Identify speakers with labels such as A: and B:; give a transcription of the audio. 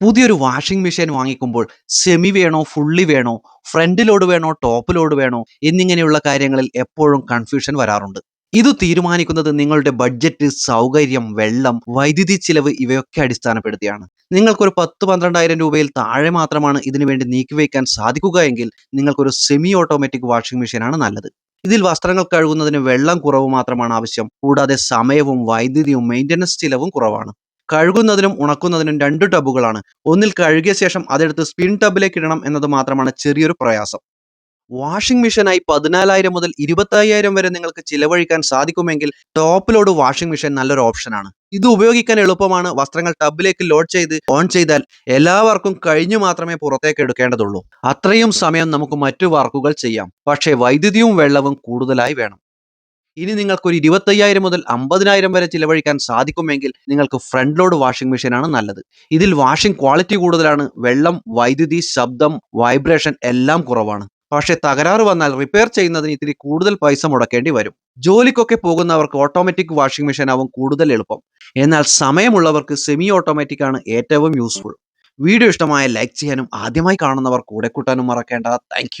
A: പുതിയൊരു washing machine വാങ്ങിക്കുമ്പോൾ semi വേണോ ഫുള്ളി വേണോ ഫ്രണ്ട് ലോഡ് വേണോ ടോപ്പ് ലോഡ് വേണോ എന്നിങ്ങനെയുള്ള കാര്യങ്ങളിൽ എപ്പോഴും കൺഫ്യൂഷൻ വരാറുണ്ട്. ഇത് തീരുമാനിക്കുന്നത് നിങ്ങളുടെ ബഡ്ജറ്റ് സൗകര്യം വെള്ളം വൈദ്യുതി ചിലവ് ഇവയൊക്കെ അടിസ്ഥാനപ്പെടുത്തിയാണ്. നിങ്ങൾക്കൊരു പത്ത് പന്ത്രണ്ടായിരം രൂപയിൽ താഴെ മാത്രമാണ് ഇതിനു വേണ്ടി നീക്കിവെക്കാൻ സാധിക്കുക എങ്കിൽ നിങ്ങൾക്കൊരു സെമി ഓട്ടോമാറ്റിക് വാഷിംഗ് മെഷീനാണ് നല്ലത്. ഇതിൽ വസ്ത്രങ്ങൾ കഴുകുന്നതിന് വെള്ളം കുറവ് മാത്രമാണ് ആവശ്യം. കൂടാതെ സമയവും വൈദ്യുതിയും മെയിന്റനൻസ് ചിലവും കുറവാണ്. കഴുകുന്നതിനും ഉണക്കുന്നതിനും രണ്ട് ടബുകളാണ് ഒന്നിൽ കഴുകിയ ശേഷം അതെടുത്ത് സ്പിൻ ടബിലേക്ക് ഇടണം എന്നത് മാത്രമാണ് ചെറിയൊരു പ്രയാസം. വാഷിംഗ് മെഷീനായി പതിനാലായിരം മുതൽ ഇരുപത്തയ്യായിരം വരെ നിങ്ങൾക്ക് ചിലവഴിക്കാൻ സാധിക്കുമെങ്കിൽ ടോപ്പ് ലോഡ് വാഷിംഗ് മെഷീൻ നല്ലൊരു ഓപ്ഷനാണ്. ഇത് ഉപയോഗിക്കാൻ എളുപ്പമാണ്. വസ്ത്രങ്ങൾ ടബിലേക്ക് ലോഡ് ചെയ്ത് ഓൺ ചെയ്താൽ എല്ലാവർക്കും കഴിഞ്ഞു മാത്രമേ പുറത്തേക്ക് എടുക്കേണ്ടതുള്ളൂ. അത്രയും സമയം നമുക്ക് മറ്റു വർക്കുകൾ ചെയ്യാം. പക്ഷേ വൈദ്യുതിയും വെള്ളവും കൂടുതലായി വേണം. ഇനി നിങ്ങൾക്ക് ഒരു ഇരുപത്തയ്യായിരം മുതൽ അമ്പതിനായിരം വരെ ചിലവഴിക്കാൻ സാധിക്കുമെങ്കിൽ നിങ്ങൾക്ക് ഫ്രണ്ട് ലോഡ് വാഷിംഗ് മെഷീനാണ് നല്ലത്. ഇതിൽ വാഷിംഗ് ക്വാളിറ്റി കൂടുതലാണ് വെള്ളം വൈദ്യുതി ശബ്ദം വൈബ്രേഷൻ എല്ലാം കുറവാണ്. പക്ഷേ തകരാറ് വന്നാൽ റിപ്പയർ ചെയ്യുന്നതിന് ഇത്തിരി കൂടുതൽ പൈസ മുടക്കേണ്ടി വരും. ജോലിക്കൊക്കെ പോകുന്നവർക്ക് ഓട്ടോമാറ്റിക് വാഷിംഗ് മെഷീൻ ആവും കൂടുതൽ എളുപ്പം. എന്നാൽ സമയമുള്ളവർക്ക് സെമി ഓട്ടോമാറ്റിക് ആണ് ഏറ്റവും യൂസ്ഫുൾ വീഡിയോ ഇഷ്ടമായ ലൈക്ക് ചെയ്യാനും ആദ്യമായി കാണുന്നവർ കൂടെ കൂട്ടാനും മറക്കേണ്ട. താങ്ക്